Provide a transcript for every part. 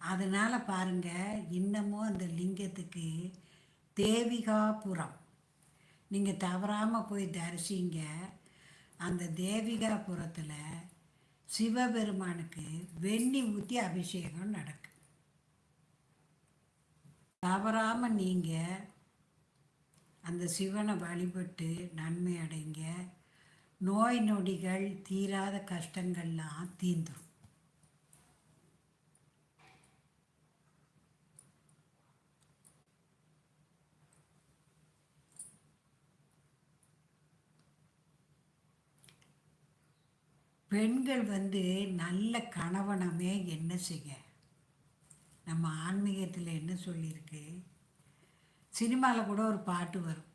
அதனால் பாருங்கள் இன்னமும் அந்த லிங்கத்துக்கு தேவிகாபுரம். நீங்கள் தவறாமல் போய் தரிசிங்க. அந்த தேவிகாபுரத்தில் சிவபெருமானுக்கு வெண்ணி ஊற்றி அபிஷேகம் நடக்கும் தவறாமல் நீங்கள் அந்த சிவனை வழிபட்டு நன்மை அடைங்க. நோய் நொடிகள் தீராத கஷ்டங்கள்லாம் தீந்துடும் பெண்கள் வந்து நல்ல கணவனமே என்ன செய்ய? நம்ம ஆன்மீகத்தில் என்ன சொல்லியிருக்கு? சினிமாவில் கூட ஒரு பாட்டு வரும்.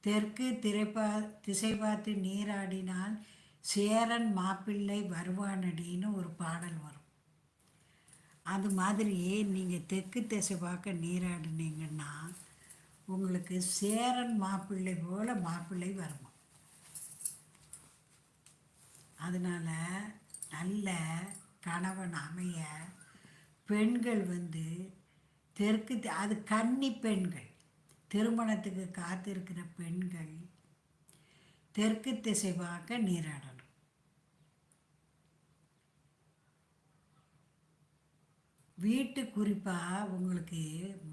தெற்கு திரைப்பா திசை பார்த்து நீராடினால் சேரன் மாப்பிள்ளை வருவானடின்னு ஒரு பாடல் வரும். அது மாதிரி நீங்கள் தெற்கு திசை பார்க்க நீராடினீங்கன்னா உங்களுக்கு சேரன் மாப்பிள்ளை போல் மாப்பிள்ளை வருமா? அதனால் நல்ல கணவன் அமைய பெண்கள் வந்து தெற்கு அது கன்னி பெண்கள். திருமணத்துக்கு காத்திருக்கிற பெண்கள் தெற்கு திசை பார்க்க நீராடணும். வீட்டு குறிப்பாக உங்களுக்கு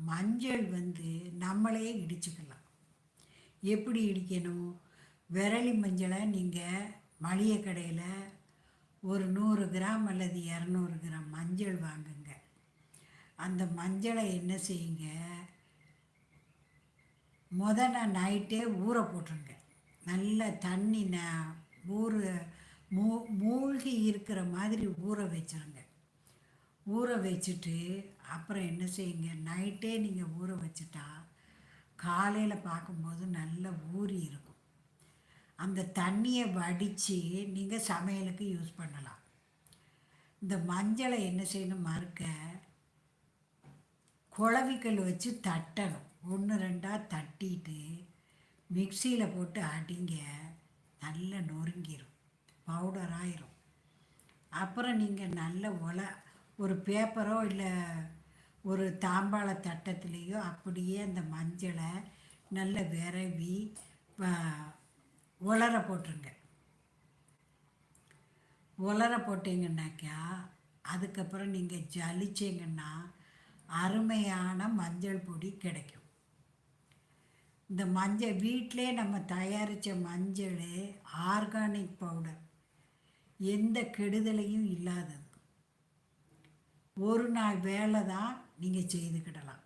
மஞ்சள் வந்து நம்மளே இடிச்சுக்கலாம். எப்படி இடிக்கணும்? விரலி மஞ்சளை நீங்கள் மளிகை கடையில் ஒரு நூறு கிராம் அல்லது இரநூறு கிராம் மஞ்சள் வாங்குங்க. அந்த மஞ்சளை என்ன செய்யுங்க? முத நான் நைட்டே ஊற போட்டுருங்க. நல்ல தண்ணி ந ஊற மூ மூழ்கி இருக்கிற மாதிரி ஊற வச்சுருங்க. ஊற வச்சுட்டு அப்புறம் என்ன செய்யுங்க? நைட்டே நீங்கள் ஊற வச்சுட்டா காலையில் பார்க்கும்போது நல்ல ஊறி இருக்கும். அந்த தண்ணியை வடித்து நீங்கள் சமையலுக்கு யூஸ் பண்ணலாம். இந்த மஞ்சளை என்ன செய்யணும் மறுக்க குழவிக்கல் வச்சு தட்டணும். ஒன்று ரெண்டாக தட்டிட்டு மிக்சியில் போட்டு அடிங்க நல்லா நொறுங்கிடும் பவுடர் ஆயிரும். அப்புறம் நீங்கள் நல்ல ஒல ஒரு பேப்பரோ இல்லை ஒரு தாம்பாள தட்டத்துலேயோ அப்படியே அந்த மஞ்சளை நல்ல விரவி உலர போட்டுருங்க. உலர போட்டிங்கன்னாக்கா அதுக்கப்புறம் நீங்கள் ஜலிச்சிங்கன்னா அருமையான மஞ்சள் பொடி கிடைக்கும். இந்த மஞ்சள் வீட்டிலே நம்ம தயாரித்த மஞ்சள் ஆர்கானிக் பவுடர் எந்த கெடுதலையும் இல்லாதது. ஒரு நாள் வேலை தான் நீங்கள் செய்துக்கிடலாம்.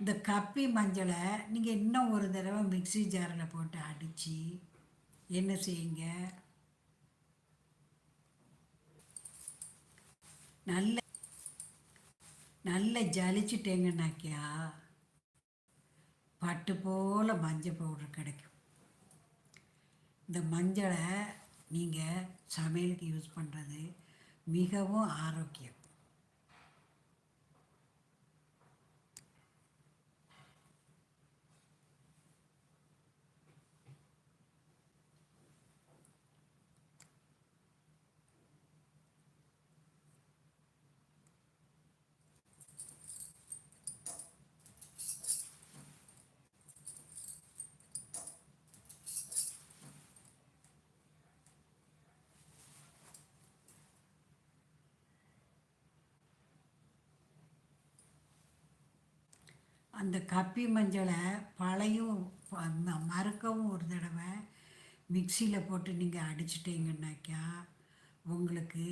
இந்த கப்பி மஞ்சளை நீங்கள் இன்னும் ஒரு தடவை மிக்சி ஜாரில் போட்டு அடித்து என்ன செய்யுங்க? நல்ல நல்ல ஜலிச்சுட்டேங்கன்னாக்கியா பட்டு போல் மஞ்சள் பவுடர் கிடைக்கும். இந்த மஞ்சளை நீங்கள் சமையலுக்கு யூஸ் பண்ணுறது மிகவும் ஆரோக்கியம். அந்த கப்பி மஞ்சளை பழையும் மறுக்கவும் ஒரு தடவை மிக்சியில் போட்டு நீங்கள் அடிச்சிட்டிங்கன்னாக்கா உங்களுக்கு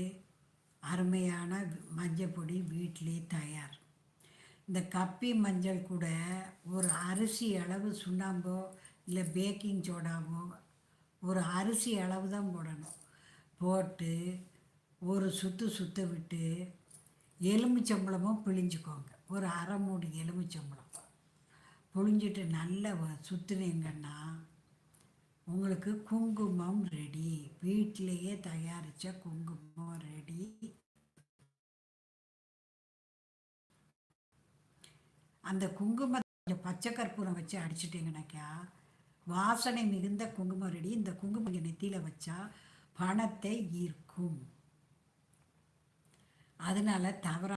அருமையான மஞ்சள் பொடி வீட்டிலே தயார். இந்த கப்பி மஞ்சள் கூட ஒரு அரிசி அளவு சுண்ணாம்போ இல்லை பேக்கிங் சோடாவோ ஒரு அரிசி அளவு தான் போடணும். போட்டு ஒரு சுற்று சுற்ற விட்டு எலுமிச்சம்பழமும் பிழிஞ்சுக்கோங்க. ஒரு அரை மூடி எலுமிச்சம்பழம். புழிஞ்சிட்டு நல்லா சுற்றுனீங்கன்னா உங்களுக்கு குங்குமம் ரெடி வீட்டிலையே தயாரித்த குங்குமம் ரெடி அந்த குங்குமம் கொஞ்சம் பச்சை கற்பூரம் வச்சு அடிச்சிட்டிங்கனாக்கா வாசனை மிகுந்த குங்குமம் ரெடி இந்த குங்குமம் நெத்தியில் வச்சா பணத்தை ஈர்க்கும். அதனால தவற